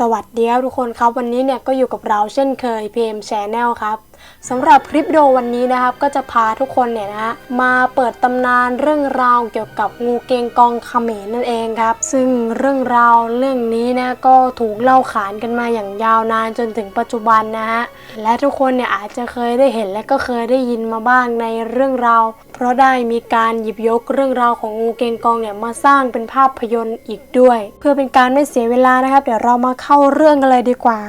สวัสดีครับทุกคนครับ วันนี้เนี่ยก็อยู่กับเราเช่นเคย PM Channel ครับ สำหรับคลิปวิดีโอวันนี้นะครับก็จะพาทุกคนเนี่ยนะมาเปิดตำนานเรื่องราวเกี่ยวกับงูเกงกองเขมรนั่นเองครับ ซึ่งเรื่องราวเรื่องนี้นะก็ถูกเล่าขานกันมาอย่างยาวนานจนถึงปัจจุบันนะฮะและทุกคนเนี่ยอาจจะเคยได้เห็นและก็เคยได้ยินมาบ้างในเรื่องราว เพราะได้มีการหยิบยกเรื่องราวของงูเกงกองเนี่ยมาสร้างเป็นภาพยนตร์อีกด้วย เพื่อเป็นการไม่เสียเวลานะครับ เดี๋ยวเรามาเข้าเรื่องกันเลยดีกว่า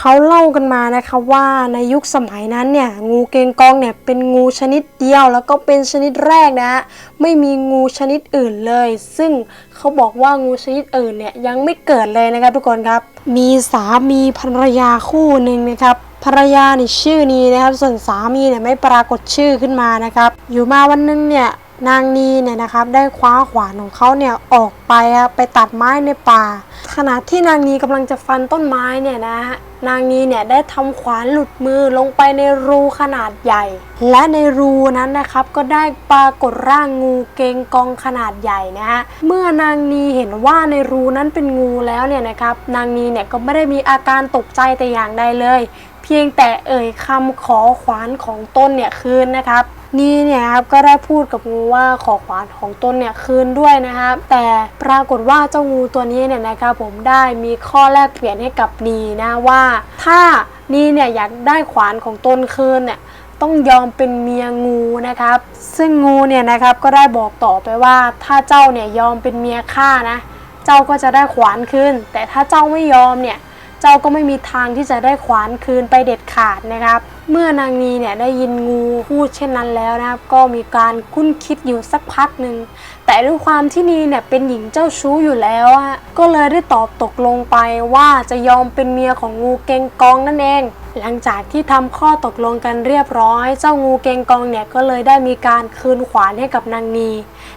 เขาเล่ากันมานะคะว่าในยุคสมัยนั้นเนี่ยงูเกงกองเนี่ยเป็นงูชนิดเดียวแล้วก็เป็นชนิดแรกนะฮะไม่มีงูชนิดอื่นเลย ซึ่งเขาบอกว่างูชนิดอื่นเนี่ยยังไม่เกิดเลยนะครับทุกคนครับ มีสามีภรรยาคู่หนึ่งนะครับภรรยานี่ชื่อนี้นะครับ ส่วนสามีเนี่ยไม่ปรากฏชื่อขึ้นมานะครับ อยู่มาวันหนึงเนี่ย นางนีเนี่ยนะครับได้คว้าขวานของเขาเนี่ยออกไปอะไปตัดไม้ในป่า ขณะที่นางนีกำลังจะฟันต้นไม้เนี่ยนะฮะนางนีเนี่ยได้ทำขวานหลุดมือลงไปในรูขนาดใหญ่ และในรูนั้นนะครับก็ได้ปรากฏร่างงูเกงกองขนาดใหญ่นะฮะเมื่อนางนีเห็นว่าในรูนั้นเป็นงูแล้วเนี่ยนะครับนางนีเนี่ยก็ไม่ได้มีอาการตกใจแต่อย่างใดเลย พียงแต่เอ่ยคำขอขวานของต้นเนี่ยคืนนะครับ นี่เนี่ยครับก็ได้พูดกับงูว่าขอขวานของต้นเนี่ยคืนด้วยนะครับ แต่ปรากฏว่าเจ้างูตัวนี้เนี่ยนะครับผมได้มีข้อแลกเปลี่ยนให้กับนีนะว่า ถ้านีเนี่ยอยากได้ขวานของต้นคืนเนี่ยต้องยอมเป็นเมียงูนะครับ ซึ่งงูเนี่ยนะครับก็ได้บอกต่อไปว่า ถ้าเจ้าเนี่ยยอมเป็นเมียข้านะ เจ้าก็จะได้ขวานคืนแต่ถ้าเจ้าไม่ยอมเนี่ย เจ้าก็ไม่มีทางที่จะได้ขวานคืนไปเด็ดขาดนะครับ เมื่อนางนีเนี่ยได้ยินงูพูดเช่นนั้นแล้วนะครับ ก็มีการคุ้นคิดอยู่สักพักหนึ่ง แต่ด้วยความที่นีเนี่ยเป็นหญิงเจ้าชู้อยู่แล้วอะก็เลยได้ตอบตกลงไปว่าจะยอมเป็นเมียของงูเกงกองนั่นเอง หลังจากที่ทำข้อตกลงกันเรียบร้อย เจ้างูเกงกองเนี่ยก็เลยได้มีการคืนขวานให้กับนางนี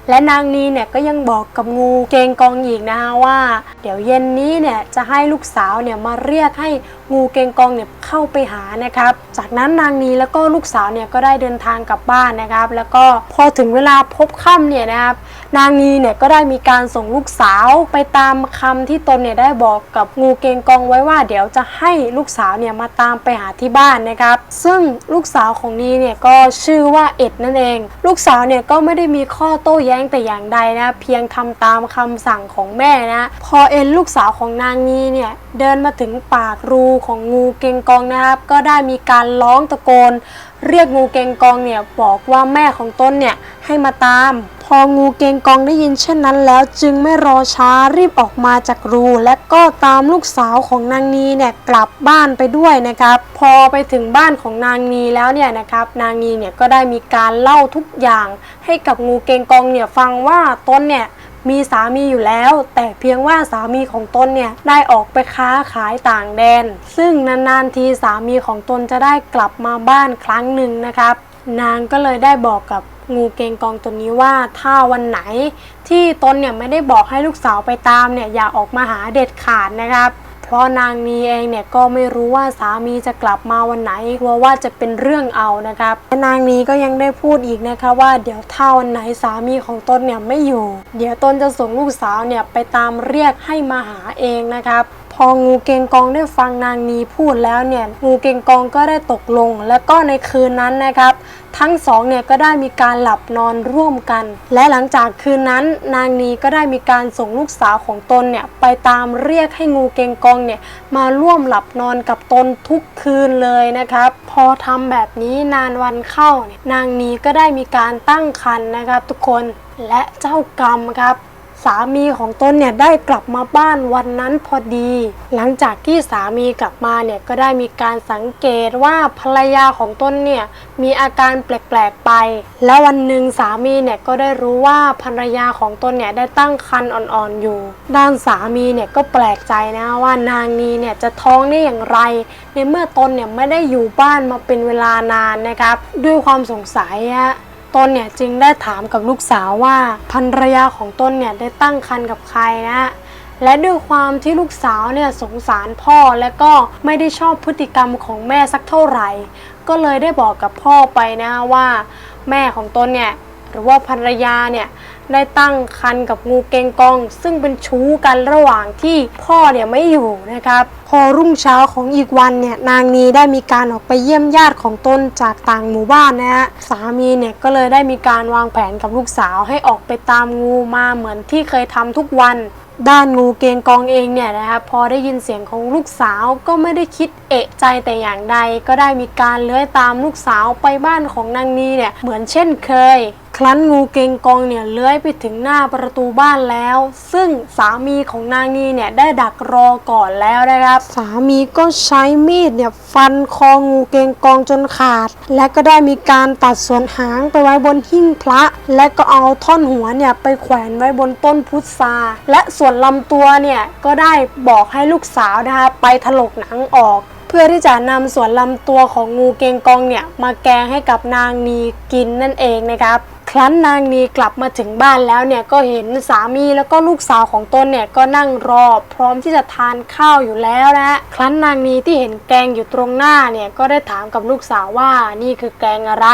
และนางนีเนี่ยก็ยังบอกกับงูเกงกองอีกนะคะว่า เดี๋ยวเย็นนี้เนี่ยจะให้ลูกสาวเนี่ยมาเรียกให้งูเกงกองเนี่ยเข้าไปหานะครับ จากนั้นนางนีแล้วก็ลูกสาวเนี่ยก็ได้เดินทางกลับบ้านนะครับ แล้วก็พอถึงเวลาพบค่ำเนี่ยนะครับ นางนีเนี่ยก็ได้มีการส่งลูกสาวไปตามคำที่ตนเนี่ยได้บอกกับงูเกงกองไว้ว่า เดี๋ยวจะให้ลูกสาวเนี่ยมาตามไปหาที่บ้านนะครับ ซึ่งลูกสาวของนีเนี่ยก็ชื่อว่าเอ็ดนั่นเอง ลูกสาวเนี่ยก็ไม่ได้มีข้อโต้แย้งแต่อย่างใดนะ เพียงทำตามคำสั่งของแม่นะ พอเอ็นลูกสาวของนางนีเนี่ยเดินมาถึงปากรูของงูเกงกองนะครับ ก็ได้มีการร้องตะโกน เรียกงูเกงกองเนี่ยบอกว่าแม่ของตนเนี่ยให้มาตาม พองูเกงกองได้ยินเช่นนั้นแล้วจึงไม่รอช้ารีบออกมาจากรู และก็ตามลูกสาวของนางนีเนี่ยกลับบ้านไปด้วยนะครับ พอไปถึงบ้านของนางนีแล้วเนี่ยนะครับ นางนีเนี่ยก็ได้มีการเล่าทุกอย่าง ให้กับงูเกงกองเนี่ยฟังว่าตนเนี่ย มีสามีอยู่แล้ว แต่เพียงว่าสามีของตนเนี่ยได้ออกไปค้าขายต่างแดน ซึ่งนานๆทีสามีของตนจะได้กลับมาบ้านครั้งหนึ่งนะครับ นางก็เลยได้บอกกับงูเกงกองตัวนี้ว่าถ้าวันไหน ที่ตนเนี่ยไม่ได้บอกให้ลูกสาวไปตามเนี่ยอย่าออกมาหาเด็ดขาดนะครับ เพราะนางนีเองเนี่ยก็ไม่รู้ว่าสามีจะกลับมาวันไหนกลัวว่าจะเป็นเรื่องเอานะครับและนางนีก็ยังได้พูดอีกนะคะว่าเดี๋ยวถ้าวันไหนสามีของตนเนี่ยไม่อยู่ เดี๋ยวตนจะส่งลูกสาวเนี่ยไปตามเรียกให้มาหาเองนะครับ องูเกงกองได้ฟังนางนีพูดแล้วเนี่ยงูเกงกองก็ได้ตกลง แล้วก็ในคืนนั้นนะครับ ทั้งสองเนี่ยก็ได้มีการหลับนอนร่วมกัน และหลังจากคืนนั้น นางนีก็ได้มีการส่งลูกสาวของตนเนี่ยไปตามเรียกให้งูเกงกองเนี่ยมาร่วมหลับนอนกับตนทุกคืนเลยนะครับ พอทำแบบนี้นานวันเข้าเนี่ยนางนีก็ได้มีการตั้งครรภ์นะครับ ทุกคนและเจ้ากรรมครับ สามีของตนเนี่ยได้กลับมาบ้านวันนั้นพอดี หลังจากที่สามีกลับมาเนี่ยก็ได้มีการสังเกตว่าภรรยาของตนเนี่ยมีอาการแปลกๆไป แล้ววันหนึ่งสามีเนี่ยก็ได้รู้ว่าภรรยาของตนเนี่ยได้ตั้งครรภ์อ่อนๆอยู่ ด้านสามีเนี่ยก็แปลกใจนะว่านางนีเนี่ยจะท้องได้อย่างไร ในเมื่อตนเนี่ยไม่ได้อยู่บ้านมาเป็นเวลานานนะครับ ด้วยความสงสัยอะ ตนเนี่ยจึงได้ถามกับลูกสาวว่าภรรยาของตนเนี่ยได้ตั้งครรภ์กับใครนะ และด้วยความที่ลูกสาวเนี่ยสงสารพ่อและก็ไม่ได้ชอบพฤติกรรมของแม่สักเท่าไหร่ ก็เลยได้บอกกับพ่อไปนะว่า แม่ของตนเนี่ย หรือว่าภรรยาเนี่ยได้ตั้งครรภ์กับงูเกงกอง ซึ่งเป็นชู้กันระหว่างที่พ่อเนี่ยไม่อยู่นะครับ พอรุ่งเช้าของอีกวันเนี่ยนางนีได้มีการออกไปเยี่ยมญาติของตนจากต่างหมู่บ้านนะฮะสามีเนี่ยก็เลยได้มีการวางแผนกับลูกสาวให้ออกไปตามงูมาเหมือนที่เคยทำทุกวันด้านงูเกงกองเองเนี่ยนะครับพอได้ยินเสียงของลูกสาวก็ไม่ได้คิดเอะใจแต่อย่างใด ก็ได้มีการเลื้อยตามลูกสาวไปบ้านของนางนีเนี่ยเหมือนเช่นเคย รั้นงูเกงกองเนี่ยเลื้อยไปถึงหน้าประตูบ้านแล้ว ซึ่งสามีของนางนีเนี่ยได้ดักรอก่อนแล้วนะครับ สามีก็ใช้มีดเนี่ยฟันคองูเกงกองจนขาด และก็ได้มีการตัดส่วนหางไปไว้บนหิ้งพระ และก็เอาท่อนหัวเนี่ยไปแขวนไว้บนต้นพุทราและส่วนลำตัวเนี่ยก็ได้บอกให้ลูกสาวนะคะไปถลกหนังออกเพื่อที่จะนำส่วนลำตัวของงูเกงกองเนี่ย มาแกงให้กับนางนีกินนั่นเองนะครับ ครั้นนางนีกลับมาถึงบ้านแล้วเนี่ยก็เห็นสามีแล้วก็ลูกสาวของตนเนี่ยก็นั่งรอพร้อมที่จะทานข้าวอยู่แล้วนะครั้นนางนีที่เห็นแกงอยู่ตรงหน้าเนี่ยก็ได้ถามกับลูกสาวว่านี่คือแกงอะไร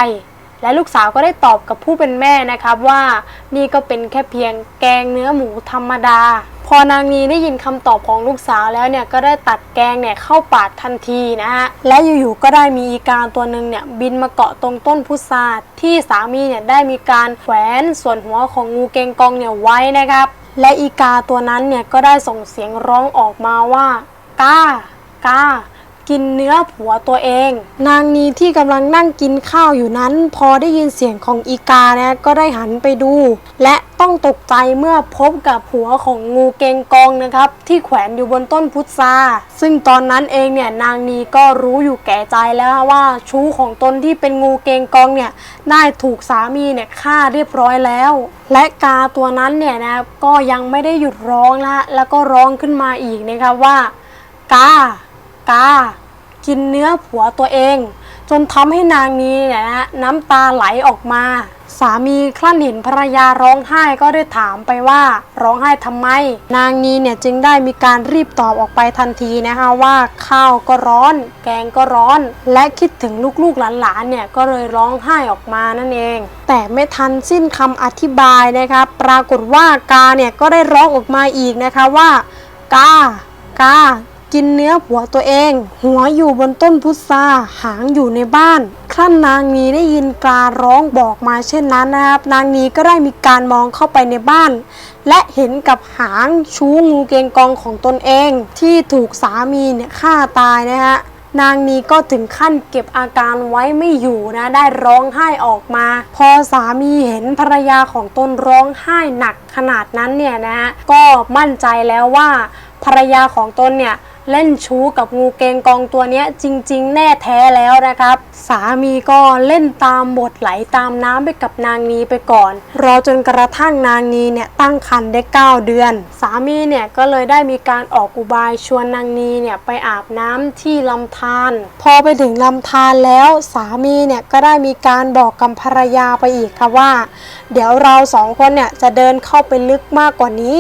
และลูกสาวก็ได้ตอบกับผู้เป็นแม่นะครับว่านี่ก็เป็นแค่เพียงแกงเนื้อหมูธรรมดา พอนางนีได้ยินคำตอบของลูกสาวแล้วเนี่ยก็ได้ตัดแกงเนี่ยเข้าปากทันทีนะฮะและอยู่ๆก็ได้มีอีกาตัวหนึ่งเนี่ยบินมาเกาะตรงต้นพุทราที่สามีเนี่ยได้มีการแขวนส่วนหัวของงูเกงกองเนี่ยไว้นะครับ และอีกาตัวนั้นเนี่ยก็ได้ส่งเสียงร้องออกมาว่ากากา กินเนื้อผัวตัวเอง นางนีที่กำลังนั่งกินข้าวอยู่นั้น พอได้ยินเสียงของอีกานะก็ได้หันไปดู และต้องตกใจเมื่อพบกับหัวของงูเกงกองนะครับ ที่แขวนอยู่บนต้นพุทราซึ่งตอนนั้นเองเนี่ยนางนีก็รู้อยู่แก่ใจแล้วว่าชู้ของตนที่เป็นงูเกงกองเนี่ยได้ถูกสามีเนี่ยฆ่าเรียบร้อยแล้ว และกาตัวนั้นเนี่ยนะก็ยังไม่ได้หยุดร้องนะแล้วก็ร้องขึ้นมาอีกนะครับว่ากา กา กินเนื้อผัวตัวเอง จนทำให้นางนี้เนี่ยนะน้ำตาไหลออกมา สามีคลั่นเห็นภรรยาร้องไห้ก็ได้ถามไปว่าร้องไห้ทำไม นางนี้เนี่ยจึงได้มีการรีบตอบออกไปทันทีนะคะว่าข้าวก็ร้อน แกงก็ร้อน และคิดถึงลูกๆหลานๆเนี่ยก็เลยร้องไห้ออกมานั่นเอง แต่ไม่ทันสิ้นคำอธิบายนะครับปรากฏว่ากาเนี่ยก็ได้ร้องออกมาอีกนะคะว่ากากา กินเนื้อผัวตัวเอง หัวอยู่บนต้นพุทราหางอยู่ในบ้าน ครั้นนางนีได้ยินการ้องบอกมาเช่นนั้นนะครับ นางนีก็ได้มีการมองเข้าไปในบ้าน และเห็นกับหางชูงูเกงกองของตนเอง ที่ถูกสามีเนี่ยฆ่าตายนะฮะนางนี้ก็ถึงขั้นเก็บอาการไว้ไม่อยู่นะ ได้ร้องไห้ออกมา พอสามีเห็นภรรยาของตนร้องไห้หนักขนาดนั้นเนี่ยนะ ก็มั่นใจแล้วว่าภรรยาของตนเนี่ย เล่นชู้กับงูเกงกองตัวเนี้ยจริง ๆ แน่แท้แล้วนะครับ สามีก็เล่นตามบทไหลตามน้ำไปกับนางนีไปก่อน รอจนกระทั่งนางนีเนี่ยตั้งครรภ์ได้ 9 เดือน สามีเนี่ยก็เลยได้มีการออกอุบายชวนนางนีเนี่ยไปอาบน้ำที่ลำธารพอไปถึงลำธารแล้วสามีเนี่ยก็ได้มีการบอกกับภรรยาไปอีกค่ะว่า เดี๋ยวเราสองคนเนี่ยจะเดินเข้าไปลึกมากกว่านี้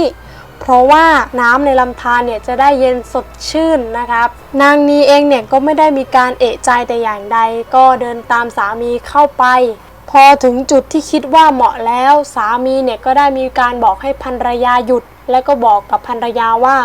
เพราะว่าน้ำในลำธารเนี่ยจะได้เย็นสดชื่นนะครับ นางนีเองเนี่ยก็ไม่ได้มีการเอะใจแต่อย่างใด ก็เดินตามสามีเข้าไป พอถึงจุดที่คิดว่าเหมาะแล้ว สามีเนี่ยก็ได้มีการบอกให้ภรรยาหยุด และก็บอกกับภรรยาว่า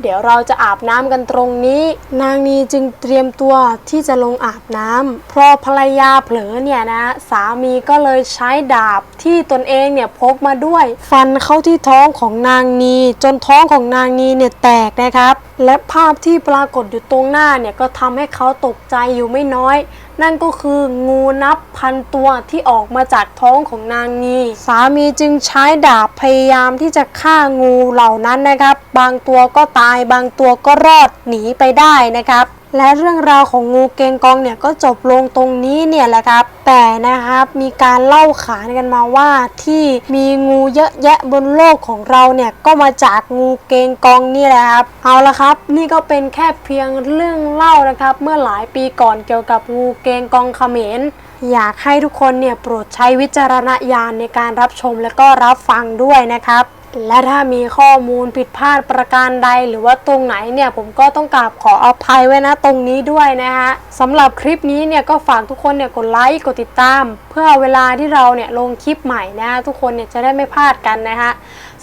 เดี๋ยวเราจะอาบน้ำกันตรงนี้ นางนีจึงเตรียมตัวที่จะลงอาบน้ำเพราะภรรยาเผลอเนี่ยนะ สามีก็เลยใช้ดาบที่ตนเองเนี่ยพกมาด้วย ฟันเข้าที่ท้องของนางนีจนท้องของนางนีเนี่ยแตกนะครับ และภาพที่ปรากฏอยู่ตรงหน้าเนี่ยก็ทำให้เขาตกใจอยู่ไม่น้อย นั่นก็คืองูนับพันตัวที่ออกมาจากท้องของนางนีสามีจึงใช้ดาบพยายามที่จะฆ่างูเหล่านั้นนะครับ บางตัวก็ตายบางตัวก็รอดหนีไปได้นะครับ และเรื่องราวของงูเกงกองเนี่ยก็จบลงตรงนี้เนี่ยแหละครับ แต่นะครับมีการเล่าขานกันมาว่าที่มีงูเยอะแยะบนโลกของเราเนี่ยก็มาจากงูเกงกองนี่แหละครับ เอาละครับ นี่ก็เป็นแค่เพียงเรื่องเล่านะครับ เมื่อหลายปีก่อนเกี่ยวกับงูเกงกองเขมรอยากให้ทุกคนเนี่ยโปรดใช้วิจารณญาณในการรับชมและก็รับฟังด้วยนะครับ และถ้ามีข้อมูลผิดพลาดประการใดหรือว่าตรงไหนเนี่ยผมก็ต้องกราบขออภัยไว้นะตรงนี้ด้วยนะฮะสำหรับคลิปนี้เนี่ยก็ฝากทุกคนเนี่ยกดไลค์กดติดตาม เพื่อเวลาที่เราเนี่ยลงคลิปใหม่นะฮะทุกคนเนี่ยจะได้ไม่พลาดกันนะฮะ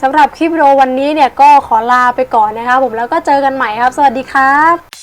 สำหรับคลิปวิดีโอวันนี้เนี่ยก็ขอลาไปก่อนนะคะผมแล้วก็เจอกันใหม่ครับ สวัสดีครับ